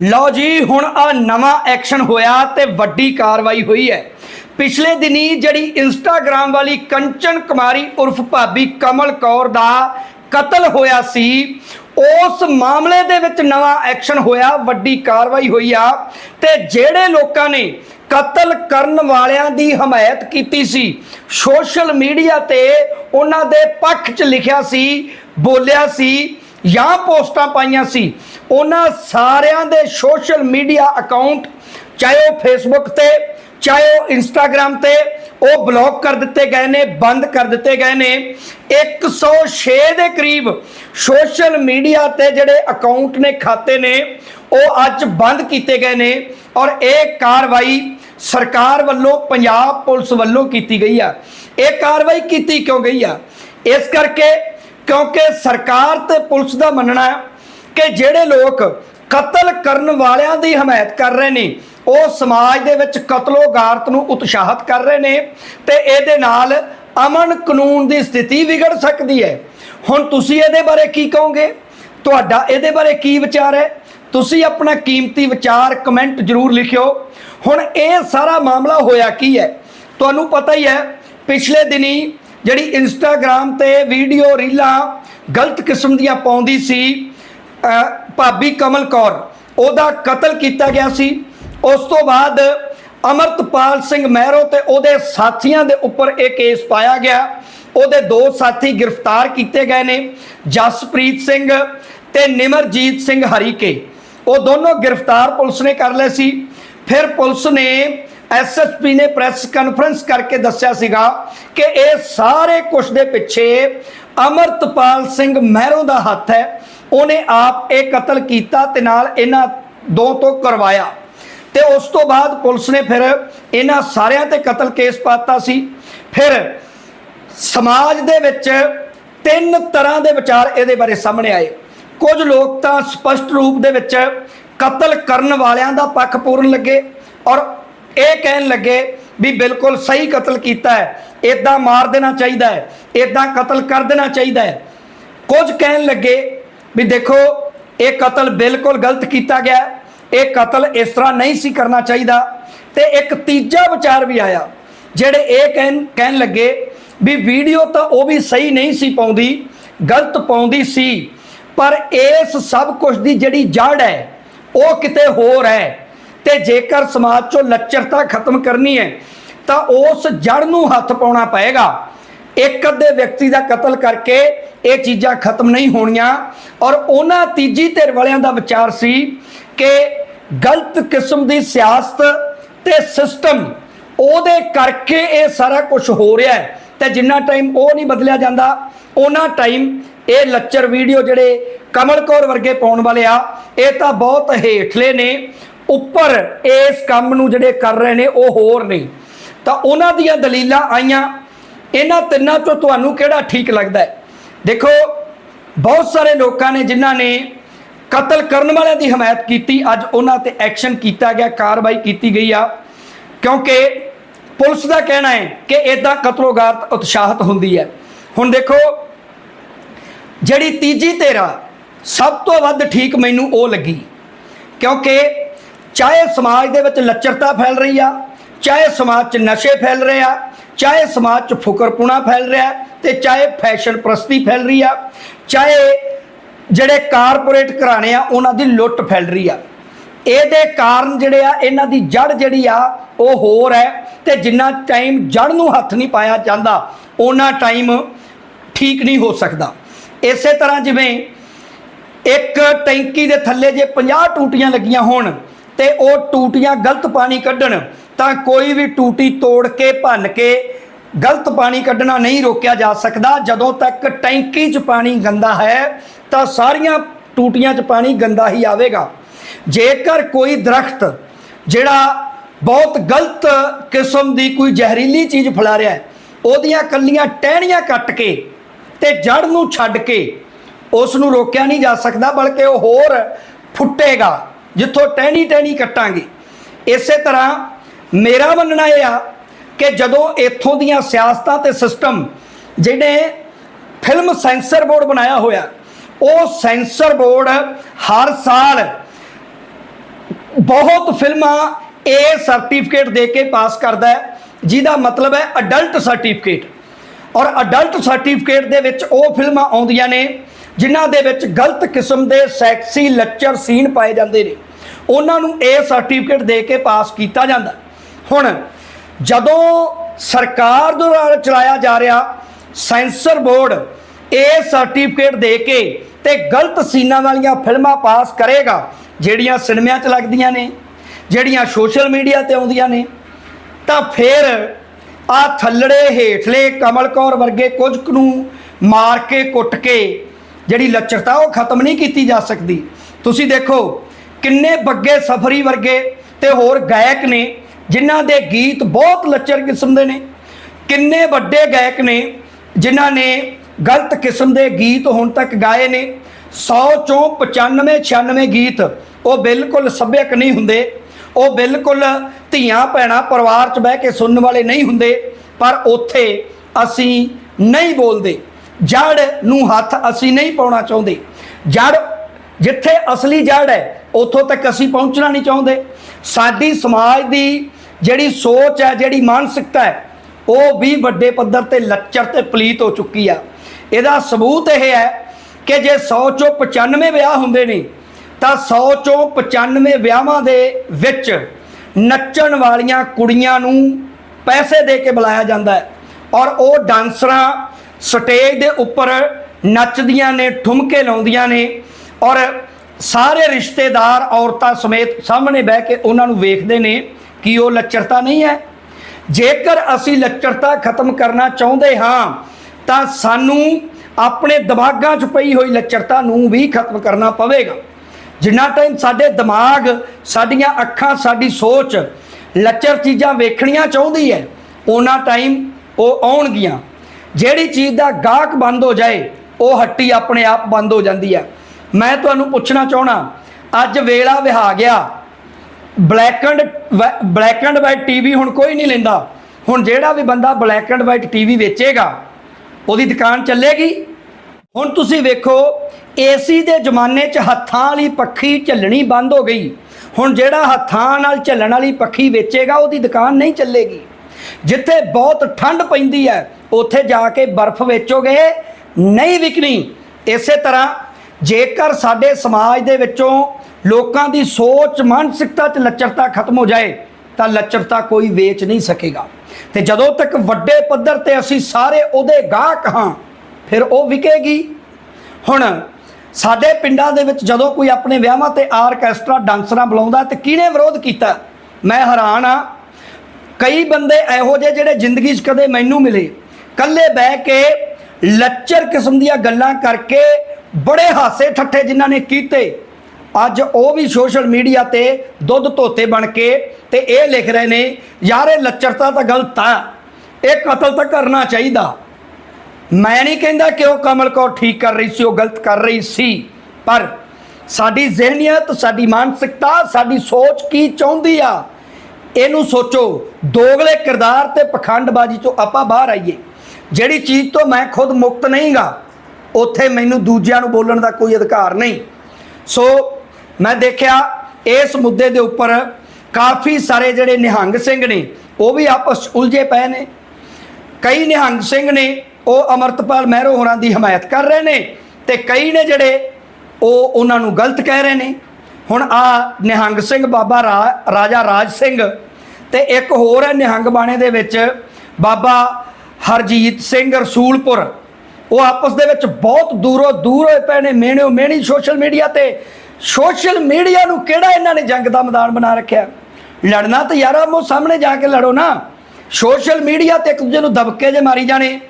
ਲਓ ਜੀ, ਹੁਣ ਆ ਨਵਾਂ ਐਕਸ਼ਨ ਹੋਇਆ ਤੇ ਵੱਡੀ ਕਾਰਵਾਈ ਹੋਈ ਹੈ। ਪਿਛਲੇ ਦਿਨੀ ਜਿਹੜੀ ਇੰਸਟਾਗ੍ਰam ਵਾਲੀ ਕੰਚਨ ਕੁਮਾਰੀ ਉਰਫ ਭਾਬੀ ਕਮਲ ਕੌਰ ਦਾ ਕਤਲ ਹੋਇਆ ਸੀ, ਉਸ ਮਾਮਲੇ ਦੇ ਵਿੱਚ ਨਵਾਂ ਐਕਸ਼ਨ ਹੋਇਆ, ਵੱਡੀ ਕਾਰਵਾਈ ਹੋਈ ਆ ਤੇ ਜਿਹੜੇ ਲੋਕਾਂ ਨੇ ਕਤਲ ਕਰਨ ਵਾਲਿਆਂ ਦੀ ਹਮਾਇਤ ਕੀਤੀ ਸੀ, ਸੋਸ਼ਲ ਮੀਡੀਆ ਤੇ ਉਹਨਾਂ ਦੇ ਪੱਖ 'ਚ ਲਿਖਿਆ ਸੀ, ਬੋਲਿਆ ਸੀ, ਜਾਂ ਪੋਸਟਾਂ ਪਾਈਆਂ ਸੀ ਉਹਨਾਂ ਸਾਰਿਆਂ ਦੇ ਸੋਸ਼ਲ ਮੀਡੀਆ ਅਕਾਊਂਟ, ਚਾਹੇ ਉਹ ਫੇਸਬੁੱਕ ਤੇ, ਚਾਹੇ ਉਹ ਇੰਸਟਾਗ੍ਰam ਤੇ, ਉਹ ਬਲੌਕ ਕਰ ਦਿੱਤੇ ਗਏ ਨੇ, ਬੰਦ ਕਰ ਦਿੱਤੇ ਗਏ ਨੇ। 106 ਦੇ ਕਰੀਬ ਸੋਸ਼ਲ ਮੀਡੀਆ ਤੇ ਜਿਹੜੇ ਅਕਾਊਂਟ ਨੇ, ਖਾਤੇ ਨੇ, ਉਹ ਅੱਜ ਬੰਦ ਕੀਤੇ ਗਏ ਨੇ ਔਰ ਇਹ ਕਾਰਵਾਈ ਸਰਕਾਰ ਵੱਲੋਂ, ਪੰਜਾਬ ਪੁਲਿਸ ਵੱਲੋਂ ਕੀਤੀ ਗਈ ਆ। ਇਹ ਕਾਰਵਾਈ ਕੀਤੀ ਕਿਉਂ ਗਈ ਆ? ਇਸ ਕਰਕੇ ਕਿਉਂਕਿ ਸਰਕਾਰ ਤੇ ਪੁਲਿਸ ਦਾ ਮੰਨਣਾ ਹੈ ਕਿ ਜਿਹੜੇ ਲੋਕ ਕਤਲ ਕਰਨ ਵਾਲਿਆਂ ਦੀ ਹਮਾਇਤ ਕਰ ਰਹੇ ਨੇ, ਉਹ ਸਮਾਜ ਦੇ ਵਿੱਚ ਕਤਲੋ ਗਾਰਤ ਨੂੰ ਉਤਸ਼ਾਹਿਤ ਕਰ ਰਹੇ ਨੇ ਤੇ ਇਹਦੇ ਨਾਲ ਅਮਨ ਕਾਨੂੰਨ ਦੀ ਸਥਿਤੀ ਵਿਗੜ ਸਕਦੀ ਹੈ। ਹੁਣ ਤੁਸੀਂ ਇਹਦੇ ਬਾਰੇ ਕੀ ਕਹੋਗੇ? ਤੁਹਾਡਾ ਇਹਦੇ ਬਾਰੇ ਕੀ ਵਿਚਾਰ ਹੈ? ਤੁਸੀਂ ਆਪਣਾ ਕੀਮਤੀ ਵਿਚਾਰ ਕਮੈਂਟ ਜ਼ਰੂਰ ਲਿਖਿਓ। ਹੁਣ ਇਹ ਸਾਰਾ ਮਾਮਲਾ ਹੋਇਆ ਕੀ ਹੈ? ਤੁਹਾਨੂੰ ਪਤਾ ਹੀ ਹੈ, ਪਿਛਲੇ ਦਿਨੀ ਜਿਹੜੀ ਇੰਸਟਾਗ੍ਰam ਤੇ ਵੀਡੀਓ ਰੀਲਾਂ ਗਲਤ ਕਿਸਮ ਦੀਆਂ ਪਾਉਂਦੀ ਸੀ ਭਾਬੀ ਕਮਲ ਕੌਰ, ਉਹਦਾ ਕਤਲ ਕੀਤਾ ਗਿਆ ਸੀ। ਉਸ ਤੋਂ ਬਾਅਦ ਅਮਰਤਪਾਲ ਸਿੰਘ ਮਹਿਰੋ ਤੇ ਉਹਦੇ ਸਾਥੀਆਂ ਦੇ ਉੱਪਰ ਇਹ ਕੇਸ ਪਾਇਆ ਗਿਆ। ਉਹਦੇ ਦੋ ਸਾਥੀ ਗ੍ਰਿਫਤਾਰ ਕੀਤੇ ਗਏ ਨੇ, ਜਸਪ੍ਰੀਤ ਸਿੰਘ ਤੇ ਨਿਮਰਜੀਤ ਸਿੰਘ ਹਰੀਕੇ। ਉਹ ਦੋਨੋਂ ਗ੍ਰਿਫਤਾਰ ਪੁਲਿਸ ਨੇ ਕਰ ਲਏ ਸੀ। ਫਿਰ ਪੁਲਿਸ ਨੇ ਐਸਐਸਪੀ ਨੇ ਪ੍ਰੈਸ ਕਾਨਫਰੰਸ ਕਰਕੇ ਦੱਸਿਆ ਸੀਗਾ ਕਿ ਇਹ ਸਾਰੇ ਕੁਛ ਦੇ ਪਿੱਛੇ ਅਮਰਤਪਾਲ ਸਿੰਘ ਮਹਿਰੋਂ ਦਾ ਹੱਥ ਹੈ। ਉਹਨੇ ਆਪ ਇਹ ਕਤਲ ਕੀਤਾ ਤੇ ਨਾਲ ਇਹਨਾਂ ਦੋ ਤੋਂ ਕਰਵਾਇਆ। ਤੇ ਉਸ ਤੋਂ ਬਾਅਦ ਪੁਲਿਸ ਨੇ ਫਿਰ ਇਹਨਾਂ ਸਾਰਿਆਂ ਤੇ ਕਤਲ ਕੇਸ ਪਾਤਾ ਸੀ। ਫਿਰ ਸਮਾਜ ਦੇ ਵਿੱਚ ਤਿੰਨ ਤਰ੍ਹਾਂ ਦੇ ਵਿਚਾਰ ਇਹਦੇ ਬਾਰੇ ਸਾਹਮਣੇ ਆਏ। ਕੁਝ ਲੋਕ ਤਾਂ ਸਪਸ਼ਟ ਰੂਪ ਦੇ ਵਿੱਚ ਕਤਲ ਕਰਨ ਵਾਲਿਆਂ ਦਾ ਪੱਖ ਪੂਰਨ ਲੱਗੇ ਔਰ ਇਹ ਕਹਿਣ ਲੱਗੇ ਵੀ ਬਿਲਕੁਲ ਸਹੀ ਕਤਲ ਕੀਤਾ ਹੈ। ਇਦਾਂ ਮਾਰ ਦੇਣਾ ਚਾਹੀਦਾ ਹੈ ਇਦਾਂ ਕਤਲ ਕਰ ਦੇਣਾ ਚਾਹੀਦਾ ਹੈ। ਕੁਝ ਕਹਿਣ ਲੱਗੇ ਵੀ ਦੇਖੋ, ਇਹ ਕਤਲ ਬਿਲਕੁਲ ਗਲਤ ਕੀਤਾ ਗਿਆ ਇਹ ਕਤਲ ਇਸ ਤਰ੍ਹਾਂ ਨਹੀਂ ਸੀ ਕਰਨਾ ਚਾਹੀਦਾ। ਤੇ ਇੱਕ ਤੀਜਾ ਵਿਚਾਰ ਵੀ ਆਇਆ, ਜਿਹੜੇ ਇਹ ਕਹਿਣ ਕਹਿਣ ਲੱਗੇ ਵੀ ਵੀਡੀਓ ਤਾਂ ਉਹ ਵੀ ਸਹੀ ਨਹੀਂ ਸੀ ਪਾਉਂਦੀ, ਗਲਤ ਪਾਉਂਦੀ ਸੀ। ਪਰ ਇਸ ਸਭ ਕੁਝ ਦੀ ਜਿਹੜੀ ਜੜ ਹੈ, ਉਹ ਕਿਤੇ ਹੋਰ ਹੈ। ਤੇ ਜੇਕਰ ਸਮਾਜ ਚੋਂ ਲੱਚਰਤਾ ਖਤਮ ਕਰਨੀ ਹੈ, ਤਾਂ ਉਸ ਜੜ ਨੂੰ ਹੱਥ ਪਾਉਣਾ ਪਏਗਾ। ਇੱਕ ਅੱਧੇ ਵਿਅਕਤੀ ਦਾ ਕਤਲ ਕਰਕੇ ਇਹ ਚੀਜ਼ਾਂ ਖਤਮ ਨਹੀਂ ਹੋਣੀਆਂ। ਔਰ ਉਹਨਾਂ ਤੀਜੀ ਧਿਰ ਵਾਲਿਆਂ ਦਾ ਵਿਚਾਰ ਸੀ ਕਿ ਗਲਤ ਕਿਸਮ ਦੀ ਸਿਆਸਤ ਤੇ ਸਿਸਟਮ, ਉਹਦੇ ਕਰਕੇ ਇਹ ਸਾਰਾ ਕੁਝ ਹੋ ਰਿਹਾ ਹੈ। ਤੇ ਜਿੰਨਾ ਟਾਈਮ ਉਹ ਨਹੀਂ ਬਦਲਿਆ ਜਾਂਦਾ, ਉਹਨਾਂ ਟਾਈਮ ਇਹ ਲੱਚਰ ਵੀਡੀਓ ਜਿਹੜੇ ਕਮਲ ਕੌਰ ਵਰਗੇ ਪਾਉਣ ਵਾਲੇ ਆ, ਇਹ ਤਾਂ ਬਹੁਤ ਹੇਠਲੇ ਨੇ। ਉੱਪਰ ਇਸ ਕੰਮ ਨੂੰ ਜਿਹੜੇ ਕਰ ਰਹੇ ਨੇ, ਉਹ ਹੋਰ ਨਹੀਂ ਤਾਂ ਉਹਨਾਂ ਦੀਆਂ ਦਲੀਲਾਂ ਆਈਆਂ। ਇਹਨਾਂ ਤਿੰਨਾਂ ਤੋਂ ਤੁਹਾਨੂੰ ਕਿਹੜਾ ਠੀਕ ਲੱਗਦਾ ਹੈ? ਦੇਖੋ, ਬਹੁਤ ਸਾਰੇ ਲੋਕਾਂ ਨੇ ਜਿਨ੍ਹਾਂ ਨੇ ਕਤਲ ਕਰਨ ਵਾਲਿਆਂ ਦੀ ਹਮਾਇਤ ਕੀਤੀ, ਅੱਜ ਉਹਨਾਂ ਤੇ ਐਕਸ਼ਨ ਕੀਤਾ ਗਿਆ, ਕਾਰਵਾਈ ਕੀਤੀ ਗਈ ਆ। ਕਿਉਂਕਿ ਪੁਲਿਸ ਦਾ ਕਹਿਣਾ ਹੈ ਕਿ ਇਦਾਂ ਕਤਲੋਗਾਰਤ ਉਤਸ਼ਾਹਿਤ ਹੁੰਦੀ ਹੈ। ਹੁਣ ਦੇਖੋ, ਜਿਹੜੀ ਤੀਜੀ ਤੇਰਾ ਸਭ ਤੋਂ ਵੱਧ ਠੀਕ ਮੈਨੂੰ ਉਹ ਲੱਗੀ। ਕਿਉਂਕਿ ਚਾਹੇ ਸਮਾਜ ਦੇ ਵਿੱਚ ਲੱਚਰਤਾ ਫੈਲ ਰਹੀ ਆ, ਚਾਹੇ ਸਮਾਜ 'ਚ ਨਸ਼ੇ ਫੈਲ ਰਹੇ ਆ, ਚਾਹੇ ਸਮਾਜ 'ਚ ਫੁਕਰਪੁਣਾ ਫੈਲ ਰਿਹਾ ਤੇ ਚਾਹੇ ਫੈਸ਼ਨ ਪ੍ਰਸਤੀ ਫੈਲ ਰਹੀ ਆ, ਚਾਹੇ ਜਿਹੜੇ ਕਾਰਪੋਰੇਟ ਘਰਾਣੇ ਆ, ਉਹਨਾਂ ਦੀ ਲੁੱਟ ਫੈਲ ਰਹੀ ਆ। ਇਹਦੇ ਕਾਰਨ ਜਿਹੜੇ ਆ, ਇਹਨਾਂ ਦੀ ਜੜ ਜਿਹੜੀ ਆ, ਉਹ ਹੋਰ ਹੈ ਤੇ ਜਿੰਨਾ ਟਾਈਮ ਜੜ ਨੂੰ ਹੱਥ ਨਹੀਂ ਪਾਇਆ ਜਾਂਦਾ ਉਹਨਾਂ ਟਾਈਮ ਠੀਕ ਨਹੀਂ ਹੋ ਸਕਦਾ। ਇਸੇ ਤਰ੍ਹਾਂ ਜਿਵੇਂ ਇੱਕ ਟੈਂਕੀ ਦੇ ਥੱਲੇ ਜੇ 50 ਟੂਟੀਆਂ ਲੱਗੀਆਂ ਹੋਣ ਤੇ ਉਹ ਟੂਟੀਆਂ ਗਲਤ ਪਾਣੀ ਕੱਢਣ, ਤਾਂ ਕੋਈ ਵੀ ਟੂਟੀ ਤੋੜ ਕੇ, ਭੰਨ ਕੇ ਗਲਤ ਪਾਣੀ ਕੱਢਣਾ ਨਹੀਂ ਰੋਕਿਆ ਜਾ ਸਕਦਾ। ਜਦੋਂ ਤੱਕ ਟੈਂਕੀ 'ਚ ਪਾਣੀ ਗੰਦਾ ਹੈ, ਤਾਂ ਸਾਰੀਆਂ ਟੂਟੀਆਂ 'ਚ ਪਾਣੀ ਗੰਦਾ ਹੀ ਆਵੇਗਾ। ਜੇਕਰ ਕੋਈ ਦਰਖਤ ਜਿਹੜਾ ਬਹੁਤ ਗਲਤ ਕਿਸਮ ਦੀ ਕੋਈ ਜ਼ਹਿਰੀਲੀ ਚੀਜ਼ ਫੈਲਾ ਰਿਹਾ ਹੈ, ਉਹਦੀਆਂ ਕੱਲੀਆਂ ਟਹਿਣੀਆਂ ਕੱਟ ਕੇ ਤੇ ਜੜ ਨੂੰ ਛੱਡ ਕੇ ਉਸ ਨੂੰ ਰੋਕਿਆ ਨਹੀਂ ਜਾ ਸਕਦਾ, ਬਲਕਿ ਉਹ ਹੋਰ ਫੁੱਟੇਗਾ, ਜਿੱਥੋਂ ਟਹਿਣੀ ਟਹਿਣੀ ਕੱਟਾਂਗੇ। ਇਸੇ ਤਰ੍ਹਾਂ ਮੇਰਾ ਮੰਨਣਾ ਇਹ ਆ ਕਿ ਜਦੋਂ ਇੱਥੋਂ ਦੀਆਂ ਸਿਆਸਤਾਂ ਤੇ ਸਿਸਟਮ ਜਿਹੜੇ ਫਿਲਮ ਸੈਂਸਰ ਬੋਰਡ ਬਣਾਇਆ ਹੋਇਆ, ਉਹ ਸੈਂਸਰ ਬੋਰਡ ਹਰ ਸਾਲ ਬਹੁਤ ਫਿਲਮਾਂ ਇਹ ਸਰਟੀਫਿਕੇਟ ਦੇ ਕੇ ਪਾਸ ਕਰਦਾ ਹੈ, ਜਿਹਦਾ ਮਤਲਬ ਹੈ ਅਡਲਟ ਸਰਟੀਫਿਕੇਟ ਔਰ ਅਡਲਟ ਸਰਟੀਫਿਕੇਟ ਦੇ ਵਿੱਚ ਉਹ ਫਿਲਮਾਂ ਆਉਂਦੀਆਂ ਨੇ, ਜਿਨ੍ਹਾਂ ਦੇ ਵਿੱਚ ਗਲਤ ਕਿਸਮ ਦੇ ਸੈਕਸੀ ਲੱਚਰ ਸੀਨ ਪਾਏ ਜਾਂਦੇ ਨੇ। ਉਹਨਾਂ ਨੂੰ ਇਹ ਸਰਟੀਫਿਕੇਟ ਦੇ ਕੇ ਪਾਸ ਕੀਤਾ ਜਾਂਦਾ। ਹੁਣ ਜਦੋਂ ਸਰਕਾਰ ਦੁਆਰਾ ਚਲਾਇਆ ਜਾ ਰਿਹਾ ਸੈਂਸਰ ਬੋਰਡ, ਇਹ ਸਰਟੀਫਿਕੇਟ ਦੇ ਕੇ ਤੇ ਗਲਤ ਸੀਨਾਂ ਵਾਲੀਆਂ ਫਿਲਮਾਂ ਪਾਸ ਕਰੇਗਾ, ਜਿਹੜੀਆਂ ਸਿਨੇਮਿਆਂ 'ਚ ਲੱਗਦੀਆਂ ਨੇ, ਜਿਹੜੀਆਂ ਸੋਸ਼ਲ ਮੀਡੀਆ ਤੇ ਆਉਂਦੀਆਂ ਨੇ, ਤਾਂ ਫਿਰ ਆ ਥੱਲੜੇ ਹੇਠਲੇ ਕਮਲ ਕੌਰ ਵਰਗੇ ਕੁਝ ਕੁ ਨੂੰ ਮਾਰ ਕੇ ਕੁੱਟ ਕੇ ਜਿਹੜੀ ਲੱਚਰਤਾ ਉਹ ਖਤਮ ਨਹੀਂ ਕੀਤੀ ਜਾ ਸਕਦੀ। ਤੁਸੀਂ ਦੇਖੋ, ਕਿੰਨੇ ਬੱਗੇ ਸਫਰੀ ਵਰਗੇ ਤੇ ਹੋਰ ਗਾਇਕ ਨੇ ਜਿਨ੍ਹਾਂ ਦੇ ਗੀਤ ਬਹੁਤ ਲੱਚਰ ਕਿਸਮ ਦੇ ਨੇ। ਕਿੰਨੇ ਵੱਡੇ ਗਾਇਕ ਨੇ ਜਿਨ੍ਹਾਂ ਨੇ ਗਲਤ ਕਿਸਮ ਦੇ ਗੀਤ ਹੁਣ ਤੱਕ ਗਾਏ ਨੇ। 100 ਚੋਂ 95 96 ਗੀਤ ਉਹ ਬਿਲਕੁਲ ਸੱਭਿਅਕ ਨਹੀਂ ਹੁੰਦੇ। ਉਹ ਬਿਲਕੁਲ ਧੀਆਂ, ਭੈਣਾਂ, ਪਰਿਵਾਰ 'ਚ ਬਹਿ ਕੇ ਸੁਣਨ ਵਾਲੇ ਨਹੀਂ ਹੁੰਦੇ। ਪਰ ਉੱਥੇ ਅਸੀਂ ਨਹੀਂ ਬੋਲਦੇ। ਜੜ ਨੂੰ ਹੱਥ ਅਸੀਂ ਨਹੀਂ ਪਾਉਣਾ ਚਾਹੁੰਦੇ। ਜੜ ਜਿੱਥੇ ਅਸਲੀ ਜੜ ਹੈ, ਉੱਥੋਂ ਤੱਕ ਅਸੀਂ ਪਹੁੰਚਣਾ ਨਹੀਂ ਚਾਹੁੰਦੇ। ਸਾਡੀ ਸਮਾਜ ਦੀ ਜਿਹੜੀ ਸੋਚ ਹੈ, ਜਿਹੜੀ ਮਾਨਸਿਕਤਾ ਹੈ, ਉਹ ਵੀ ਵੱਡੇ ਪੱਧਰ ਤੇ ਲੱਚਰ ਤੇ ਪਲੀਤ ਹੋ ਚੁੱਕੀ ਆ। ਇਹਦਾ ਸਬੂਤ ਇਹ ਹੈ ਕਿ ਜੇ 100 ਚੋਂ 95 ਵਿਆਹ ਹੁੰਦੇ ਨੇ, ਤਾਂ 100 ਚੋਂ 95 ਵਿਆਹਾਂ ਦੇ ਵਿੱਚ ਨੱਚਣ ਵਾਲੀਆਂ ਕੁੜੀਆਂ ਨੂੰ ਪੈਸੇ ਦੇ ਕੇ ਬੁਲਾਇਆ ਜਾਂਦਾ ਹੈ। ਔਰ ਉਹ ਡਾਂਸਰਾਂ ਸਟੇਜ ਦੇ ਉੱਪਰ ਨੱਚਦੀਆਂ ਨੇ, ਠੁਮਕੇ ਲਾਉਂਦੀਆਂ ਨੇ ਔਰ ਸਾਰੇ ਰਿਸ਼ਤੇਦਾਰ ਔਰਤਾਂ ਸਮੇਤ ਸਾਹਮਣੇ ਬਹਿ ਕੇ ਉਹਨਾਂ ਨੂੰ ਵੇਖਦੇ ਨੇ ਕਿ ਉਹ ਲੱਚਰਤਾ ਨਹੀਂ ਹੈ? ਜੇਕਰ ਅਸੀਂ ਲੱਚਰਤਾ ਖਤਮ ਕਰਨਾ ਚਾਹੁੰਦੇ ਹਾਂ, ਤਾਂ ਸਾਨੂੰ ਆਪਣੇ ਦਿਮਾਗਾਂ 'ਚ ਪਈ ਹੋਈ ਲੱਚਰਤਾ ਨੂੰ ਵੀ ਖਤਮ ਕਰਨਾ ਪਵੇਗਾ। ਜਿੰਨਾ ਟਾਈਮ ਸਾਡੇ ਦਿਮਾਗ, ਸਾਡੀਆਂ ਅੱਖਾਂ, ਸਾਡੀ ਸੋਚ ਲੱਚਰ ਚੀਜ਼ਾਂ ਵੇਖਣੀਆਂ ਚਾਹੁੰਦੀ ਹੈ ਉਹਨਾਂ ਟਾਈਮ ਉਹ ਆਉਣਗੀਆਂ। ਜਿਹੜੀ ਚੀਜ਼ ਦਾ ਗਾਹਕ ਬੰਦ ਹੋ ਜਾਏ, ਉਹ ਹੱਟੀ ਆਪਣੇ ਆਪ ਬੰਦ ਹੋ ਜਾਂਦੀ ਹੈ। ਮੈਂ ਤੁਹਾਨੂੰ ਪੁੱਛਣਾ ਚਾਹਣਾ ਅੱਜ ਵੇਲਾ ਵਿਹਾ ਗਿਆ। Black and black and white TV ਹੁਣ ਕੋਈ ਨਹੀਂ ਲੈਂਦਾ। ਹੁਣ ਜਿਹੜਾ ਵੀ ਬੰਦਾ ਬਲੈਕ ਐਂਡ ਵਾਈਟ ਟੀਵੀ ਵੇਚੇਗਾ, ਉਹਦੀ ਦੁਕਾਨ ਚੱਲੇਗੀ। ਹੁਣ ਤੁਸੀਂ ਵੇਖੋ ਏਸੀ ਦੇ ਜ਼ਮਾਨੇ 'ਚ ਹੱਥਾਂ ਵਾਲੀ ਪੱਖੀ ਝੱਲਣੀ ਬੰਦ ਹੋ ਗਈ। ਹੁਣ ਜਿਹੜਾ ਹੱਥਾਂ ਨਾਲ ਝੱਲਣ ਵਾਲੀ ਪੱਖੀ ਵੇਚੇਗਾ, ਉਹਦੀ ਦੁਕਾਨ ਨਹੀਂ ਚੱਲੇਗੀ। ਜਿੱਥੇ ਬਹੁਤ ਠੰਡ ਪੈਂਦੀ ਹੈ, ਉੱਥੇ ਜਾ ਕੇ ਬਰਫ਼ ਵੇਚੋਗੇ, ਨਹੀਂ ਵਿਕਣੀ। ਇਸੇ ਤਰ੍ਹਾਂ ਜੇਕਰ ਸਾਡੇ ਸਮਾਜ ਦੇ ਵਿੱਚੋਂ ਲੋਕਾਂ ਦੀ ਸੋਚ, ਮਾਨਸਿਕਤਾ 'ਚ ਲੱਚਰਤਾ ਖਤਮ ਹੋ ਜਾਏ, ਤਾਂ ਲੱਚਰਤਾ ਕੋਈ ਵੇਚ ਨਹੀਂ ਸਕੇਗਾ। ਤੇ ਜਦੋਂ ਤੱਕ ਵੱਡੇ ਪੱਧਰ ਤੇ ਅਸੀਂ ਸਾਰੇ ਉਹਦੇ ਗਾਹਕ ਹਾਂ, ਫਿਰ ਉਹ ਵਿਕੇਗੀ। ਹੁਣ ਸਾਡੇ ਪਿੰਡਾਂ ਦੇ ਵਿੱਚ ਜਦੋਂ ਕੋਈ ਆਪਣੇ ਵਿਆਹਾਂ ਤੇ ਆਰਕੈਸਟਰਾ ਡਾਂਸਰਾਂ ਬੁਲਾਉਂਦਾ ਤੇ ਕਿਹਨੇ ਵਿਰੋਧ ਕੀਤਾ? ਮੈਂ ਹੈਰਾਨ ਆ ਕਈ ਬੰਦੇ ਇਹੋ ਜਿਹੇ ਜਿਹੜੇ ਜ਼ਿੰਦਗੀ 'ਚ ਕਦੇ ਮੈਨੂੰ ਮਿਲੇ। ਕੱਲੇ ਬਹਿ ਕੇ ਲੱਚਰ ਕਿਸਮ ਦੀਆਂ ਗੱਲਾਂ ਕਰਕੇ ਬੜੇ ਹਾਸੇ ਠੱਠੇ ਜਿਨ੍ਹਾਂ ਨੇ ਕੀਤੇ। ਅੱਜ ਉਹ ਵੀ ਸੋਸ਼ਲ ਮੀਡੀਆ ਤੇ ਦੁੱਧ ਧੋਤੇ ਬਣ ਕੇ ਤੇ ਇਹ ਲਿਖ ਰਹੇ ਨੇ, ਯਾਰ ਇਹ ਲੱਚਰਤਾ ਤਾਂ ਗਲਤ ਆ, ਇਹ ਕਤਲ ਤਾਂ ਕਰਨਾ ਚਾਹੀਦਾ। ਮੈਂ ਨਹੀਂ ਕਹਿੰਦਾ ਕਿ ਉਹ ਕਮਲ ਕੌਰ ਠੀਕ ਕਰ ਰਹੀ ਸੀ, ਉਹ ਗਲਤ ਕਰ ਰਹੀ ਸੀ, ਪਰ ਸਾਡੀ ਜ਼ਿਹਨੀਅਤ, ਸਾਡੀ ਮਾਨਸਿਕਤਾ, ਸਾਡੀ ਸੋਚ ਕੀ ਚਾਹੁੰਦੀ ਆ? ਇਹਨੂੰ ਸੋਚੋ, ਦੋਗਲੇ ਕਿਰਦਾਰ ਤੇ ਪਖੰਡਬਾਜ਼ੀ ਤੋਂ ਆਪਾਂ ਬਾਹਰ ਆਈਏ। ਜਿਹੜੀ ਚੀਜ਼ ਤੋਂ ਮੈਂ ਖੁਦ ਮੁਕਤ ਨਹੀਂਗਾ, ਉੱਥੇ ਮੈਨੂੰ ਦੂਜਿਆਂ ਨੂੰ ਬੋਲਣ ਦਾ ਕੋਈ ਅਧਿਕਾਰ ਨਹੀਂ। ਸੋ ਮੈਂ ਦੇਖਿਆ ਇਸ ਮੁੱਦੇ ਦੇ ਉੱਪਰ ਕਾਫੀ ਸਾਰੇ ਜਿਹੜੇ ਨਿਹੰਗ ਸਿੰਘ ਨੇ, ਉਹ ਵੀ ਆਪਸ 'ਚ ਉਲਝੇ ਪਏ ਨੇ। ਕਈ ਨਿਹੰਗ ਸਿੰਘ ਨੇ ਉਹ ਅਮਰਤਪਾਲ ਮਹਿਰੋ ਹੋਰਾਂ ਦੀ ਹਮਾਇਤ ਕਰ ਰਹੇ ਨੇ ਤੇ ਕਈ ਨੇ ਜਿਹੜੇ ਉਹ ਉਹਨਾਂ ਨੂੰ ਗਲਤ ਕਹਿ ਰਹੇ ਨੇ। ਹੁਣ ਆ ਨਿਹੰਗ ਸਿੰਘ ਬਾਬਾ ਰਾ- ਰਾਜਾ ਰਾਜ ਸਿੰਘ ਤੇ ਇੱਕ ਹੋਰ ਹੈ ਨਿਹੰਗ ਬਾਣੇ ਦੇ ਵਿੱਚ ਬਾਬਾ ਹਰਜੀਤ ਸਿੰਘ ਰਸੂਲਪੁਰ। ਉਹ ਆਪਸ ਦੇ ਵਿੱਚ ਬਹੁਤ ਦੂਰੋਂ ਦੂਰ ਹੋਏ ਪਏ ਨੇ ਮਿਹਣਿਓ ਮਿਹਣੀ ਸੋਸ਼ਲ ਮੀਡੀਆ ਤੇ ਸੋਸ਼ਲ ਮੀਡੀਆ ਨੂੰ ਕਿਹੜਾ ਇਹਨਾਂ ਨੇ ਜੰਗ ਦਾ ਮੈਦਾਨ ਬਣਾ ਰੱਖਿਆ? ਲੜਨਾ ਤਾਂ ਯਾਰਾ ਮੋ ਸਾਹਮਣੇ ਜਾ ਕੇ ਲੜੋ ਨਾ। ਸੋਸ਼ਲ ਮੀਡੀਆ ਤੇ ਇੱਕ ਦੂਜੇ ਨੂੰ ਦਬਕੇ ਜੇ ਮਾਰੀ ਜਾਣੇ।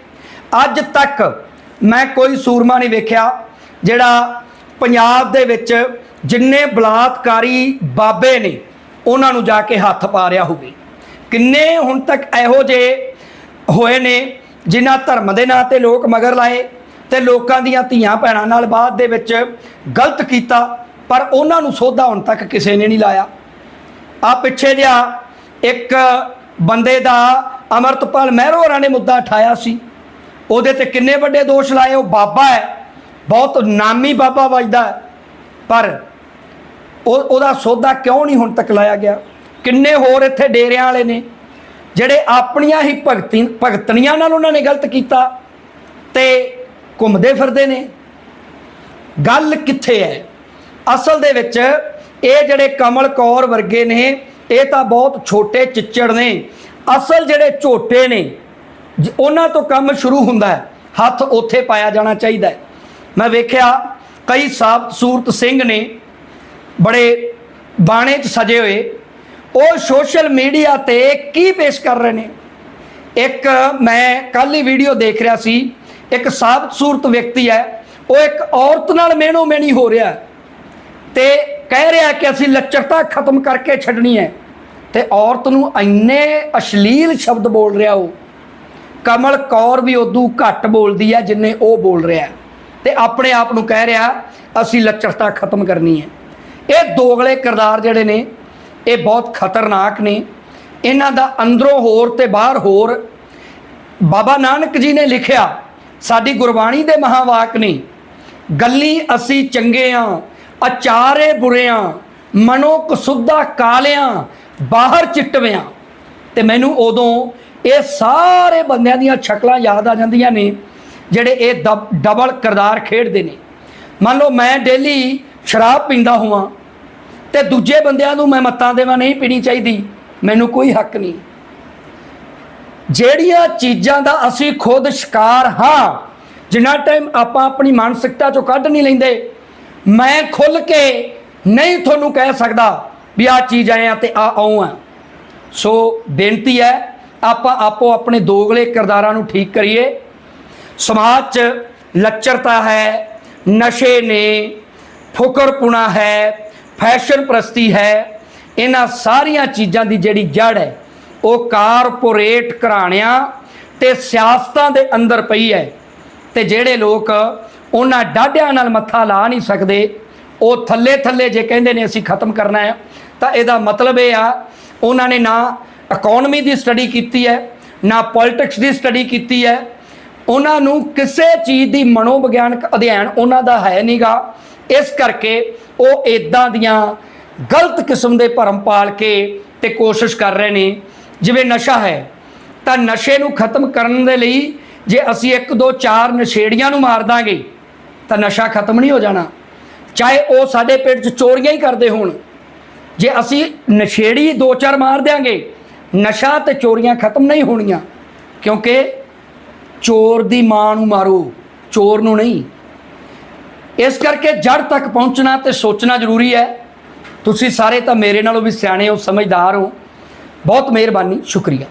ਅੱਜ ਤੱਕ ਮੈਂ ਕੋਈ ਸੂਰਮਾ ਨਹੀਂ ਵੇਖਿਆ ਜਿਹੜਾ ਪੰਜਾਬ ਦੇ ਵਿੱਚ ਜਿੰਨੇ ਬਲਾਤਕਾਰੀ ਬਾਬੇ ਨੇ, ਉਹਨਾਂ ਨੂੰ ਜਾ ਕੇ ਹੱਥ ਪਾ ਰਿਹਾ ਹੋਵੇ। ਕਿੰਨੇ ਹੁਣ ਤੱਕ ਇਹੋ ਜਿਹੇ ਹੋਏ ਨੇ ਜਿਨ੍ਹਾਂ ਧਰਮ ਦੇ ਨਾਂ ਤੇ ਲੋਕ ਮਗਰ ਲਾਏ ਤੇ ਲੋਕਾਂ ਦੀਆਂ ਧੀਆਂ ਭੈਣਾਂ ਨਾਲ ਬਾਅਦ ਦੇ ਵਿੱਚ ਗਲਤ ਕੀਤਾ। ਪਰ ਉਹਨਾਂ ਨੂੰ ਸੋਧਾ ਹੁਣ ਤੱਕ ਕਿਸੇ ਨੇ ਨਹੀਂ ਲਾਇਆ। ਆ ਪਿੱਛੇ ਜਿਹਾ ਇੱਕ ਬੰਦੇ ਦਾ ਅਮਰਤਪਾਲ ਮਹਿਰੋ ਹੋਰਾਂ ਨੇ ਮੁੱਦਾ ਉਠਾਇਆ ਸੀ। ਉਹਦੇ ਤੇ ਕਿੰਨੇ ਵੱਡੇ ਦੋਸ਼ ਲਾਏ, ਉਹ ਬਾਬਾ ਹੈ। ਬਹੁਤ ਨਾਮੀ ਬਾਬਾ ਵੱਜਦਾ ਪਰ ਉਹ, ਉਹਦਾ ਸੌਦਾ ਕਿਉਂ ਨਹੀਂ ਹੁਣ ਤੱਕ ਲਾਇਆ ਗਿਆ? ਕਿੰਨੇ ਹੋਰ ਇੱਥੇ ਡੇਰਿਆਂ ਵਾਲੇ ਨੇ, ਜਿਹੜੇ ਆਪਣੀਆਂ ਹੀ ਭਗਤੀ, ਭਗਤਣੀਆਂ ਨਾਲ ਉਹਨਾਂ ਨੇ ਗਲਤ ਕੀਤਾ ਤੇ ਘੁੰਮਦੇ ਫਿਰਦੇ ਨੇ। ਗੱਲ ਕਿੱਥੇ ਹੈ? ਅਸਲ ਦੇ ਵਿੱਚ ਇਹ ਜਿਹੜੇ ਕਮਲ ਕੌਰ ਵਰਗੇ ਨੇ, ਇਹ ਤਾਂ ਬਹੁਤ ਛੋਟੇ ਚਿੱਚੜ ਨੇ। ਅਸਲ ਜਿਹੜੇ ਝੋਟੇ ਨੇ, ਜ- ਉਹਨਾਂ ਤੋਂ ਕੰਮ ਸ਼ੁਰੂ ਹੁੰਦਾ ਹੈ। ਹੱਥ ਉੱਥੇ ਪਾਇਆ ਜਾਣਾ ਚਾਹੀਦਾ ਹੈ। ਮੈਂ ਵੇਖਿਆ ਕਈ ਸਾਬਤ ਸੂਰਤ ਸਿੰਘ ਨੇ ਬੜੇ ਬਾਣੇ 'ਚ ਸਜੇ ਹੋਏ। ਉਹ ਸੋਸ਼ਲ ਮੀਡੀਆ ਤੇ ਕੀ ਪੇਸ਼ ਕਰ ਰਹੇ ਨੇ? ਇੱਕ ਮੈਂ ਕੱਲ ਹੀ ਵੀਡੀਓ ਦੇਖ ਰਿਹਾ ਸੀ। ਇੱਕ ਸਾਬਤ ਸੂਰਤ ਵਿਅਕਤੀ ਹੈ। ਉਹ ਇੱਕ ਔਰਤ ਨਾਲ ਮੇਣੋ ਮੇਣੀ ਹੋ ਰਿਹਾ ਹੈ। ਤੇ ਕਹਿ ਰਿਹਾ ਕਿ ਅਸੀਂ ਲੱਚਰਤਾ ਖਤਮ ਕਰਕੇ ਛੱਡਣੀ ਹੈ। ਤੇ ਔਰਤ ਨੂੰ ਇੰਨੇ ਅਸ਼ਲੀਲ ਸ਼ਬਦ ਬੋਲ ਰਿਹਾ ਉਹ। ਕਮਲ ਕੌਰ ਵੀ ਉਦੋਂ ਘੱਟ ਬੋਲਦੀ ਹੈ ਜਿੰਨੇ ਉਹ ਬੋਲ ਰਿਹਾ ਹੈ। ਤੇ ਆਪਣੇ ਆਪ ਨੂੰ ਕਹਿ ਰਿਹਾ, ਅਸੀਂ ਲੱਚਰਤਾ ਖਤਮ ਕਰਨੀ ਹੈ। ਇਹ ਦੋਗਲੇ ਕਿਰਦਾਰ ਜਿਹੜੇ ਨੇ, ਇਹ ਬਹੁਤ ਖਤਰਨਾਕ ਨੇ। ਇਹਨਾਂ ਦਾ ਅੰਦਰੋਂ ਹੋਰ ਤੇ ਬਾਹਰ ਹੋਰ। ਬਾਬਾ ਨਾਨਕ ਜੀ ਨੇ ਲਿਖਿਆ, ਸਾਡੀ ਗੁਰਬਾਣੀ ਦੇ ਮਹਾਵਾਕ ਨੇ, ਗੱਲੀ ਅਸੀਂ ਚੰਗੇ ਆ ਅਚਾਰੇ ਬੁਰਿਆਂ ਮਨੋ ਕਸੁੱਧਾ ਕਾਲਿਆਂ ਬਾਹਰ ਚਿੱਟਵਿਆਂ। ਤੇ ਮੈਨੂੰ ਉਦੋਂ ਇਹ ਸਾਰੇ ਬੰਦਿਆਂ ਦੀਆਂ ਸ਼ਕਲਾਂ ਯਾਦ ਆ ਜਾਂਦੀਆਂ ਨੇ, ਜਿਹੜੇ ਇਹ ਦਬ- ਡਬਲ ਕਿਰਦਾਰ ਖੇਡਦੇ ਨੇ। ਮੰਨ ਲਓ ਮੈਂ ਡੇਲੀ ਸ਼ਰਾਬ ਪੀਂਦਾ ਹੋਵਾਂ, ਤੇ ਦੂਜੇ ਬੰਦਿਆਂ ਨੂੰ ਮੈਂ ਮੱਤਾਂ ਦੇਵਾਂ, ਨਹੀਂ ਪੀਣੀ ਚਾਹੀਦੀ, ਮੈਨੂੰ ਕੋਈ ਹੱਕ ਨਹੀਂ। ਜਿਹੜੀਆਂ ਚੀਜ਼ਾਂ ਦਾ ਅਸੀਂ ਖੁਦ ਸ਼ਿਕਾਰ ਹਾਂ, ਜਿੰਨਾ ਟਾਈਮ ਆਪਾਂ ਆਪਣੀ ਮਾਨਸਿਕਤਾ ਚੋਂ ਕੱਢ ਨਹੀਂ ਲੈਂਦੇ ਮੈਂ ਖੁੱਲ ਕੇ ਨਹੀਂ ਤੁਹਾਨੂੰ ਕਹਿ ਸਕਦਾ ਵੀ ਆਹ ਚੀਜ਼ ਆਏ ਆ ਤੇ ਆ ਆਉਂ ਆ। ਸੋ ਬੇਨਤੀ ਹੈ, ਆਪਾਂ ਆਪੋ ਆਪਣੇ ਦੋਗਲੇ ਕਿਰਦਾਰਾਂ ਨੂੰ ਠੀਕ ਕਰੀਏ। ਸਮਾਜ 'ਚ ਲੱਚਰਤਾ ਹੈ, ਨਸ਼ੇ ਨੇ ਫੁਕਰਪੁਣਾ ਹੈ, ਫੈਸ਼ਨ ਪ੍ਰਸਤੀ ਹੈ, ਇਹਨਾਂ ਸਾਰੀਆਂ ਚੀਜ਼ਾਂ ਦੀ ਜਿਹੜੀ ਜੜ ਹੈ, ਉਹ ਕਾਰਪੋਰੇਟ ਘਰਾਣਿਆਂ ਤੇ ਸਿਆਸਤਾਂ ਦੇ ਅੰਦਰ ਪਈ ਹੈ। ਤੇ ਜਿਹੜੇ ਲੋਕ ਉਹਨਾਂ ਡਾਢਿਆਂ ਨਾਲ ਮੱਥਾ ਲਾ ਨਹੀਂ ਸਕਦੇ। ਉਹ ਥੱਲੇ ਥੱਲੇ ਜੇ ਕਹਿੰਦੇ ਨੇ ਅਸੀਂ ਖਤਮ ਕਰਨਾ ਹੈ, ਤਾਂ ਇਹਦਾ ਮਤਲਬ ਇਹ ਆ, ਉਹਨਾਂ ਨੇ ਨਾ ਇਕਨੋਮੀ ਦੀ ਸਟੱਡੀ ਕੀਤੀ ਹੈ, ਨਾ ਪੋਲਿਟਿਕਸ ਦੀ ਸਟੱਡੀ ਕੀਤੀ ਹੈ। ਉਹਨਾਂ ਨੂੰ ਕਿਸੇ ਚੀਜ਼ ਦੀ ਮਨੋਵਿਗਿਆਨਕ ਅਧਿਐਨ ਉਹਨਾਂ ਦਾ ਹੈ ਨਹੀਂਗਾ ਇਸ ਕਰਕੇ ਉਹ ਇਦਾਂ ਦੀਆਂ ਗਲਤ ਕਿਸਮ ਦੇ ਭਰਮ ਪਾਲ ਕੇ ਤੇ ਕੋਸ਼ਿਸ਼ ਕਰ ਰਹੇ ਨੇ। ਜਿਵੇਂ ਨਸ਼ਾ ਹੈ, ਤਾਂ ਨਸ਼ੇ ਨੂੰ ਖਤਮ ਕਰਨ ਦੇ ਲਈ ਜੇ ਅਸੀਂ ਇੱਕ ਦੋ ਚਾਰ ਨਸ਼ੇੜੀਆਂ ਨੂੰ ਮਾਰ ਦਾਂਗੇ ਤਾਂ ਨਸ਼ਾ ਖਤਮ ਨਹੀਂ ਹੋ ਜਾਣਾ। ਚਾਹੇ ਉਹ ਸਾਡੇ ਪੇਟ 'ਚ ਚੋਰੀਆਂ ਹੀ ਕਰਦੇ ਹੋਣ। ਜੇ ਅਸੀਂ ਨਸ਼ੇੜੀ ਦੋ ਚਾਰ ਮਾਰ ਦਿਆਂਗੇ, ਨਸ਼ਾ ਤੇ ਚੋਰੀਆਂ ਖਤਮ ਨਹੀਂ ਹੋਣੀਆਂ। ਕਿਉਂਕਿ ਚੋਰ ਦੀ ਮਾਂ ਨੂੰ ਮਾਰੋ, ਚੋਰ ਨੂੰ ਨਹੀਂ। ਇਸ ਕਰਕੇ ਜੜ ਤੱਕ ਪਹੁੰਚਣਾ ਤੇ ਸੋਚਣਾ ਜ਼ਰੂਰੀ ਹੈ। ਤੁਸੀਂ ਸਾਰੇ ਤਾਂ ਮੇਰੇ ਨਾਲੋਂ ਵੀ ਸਿਆਣੇ ਹੋ, ਸਮਝਦਾਰ ਹੋ। ਬਹੁਤ ਮਿਹਰਬਾਨੀ, ਸ਼ੁਕਰੀਆ।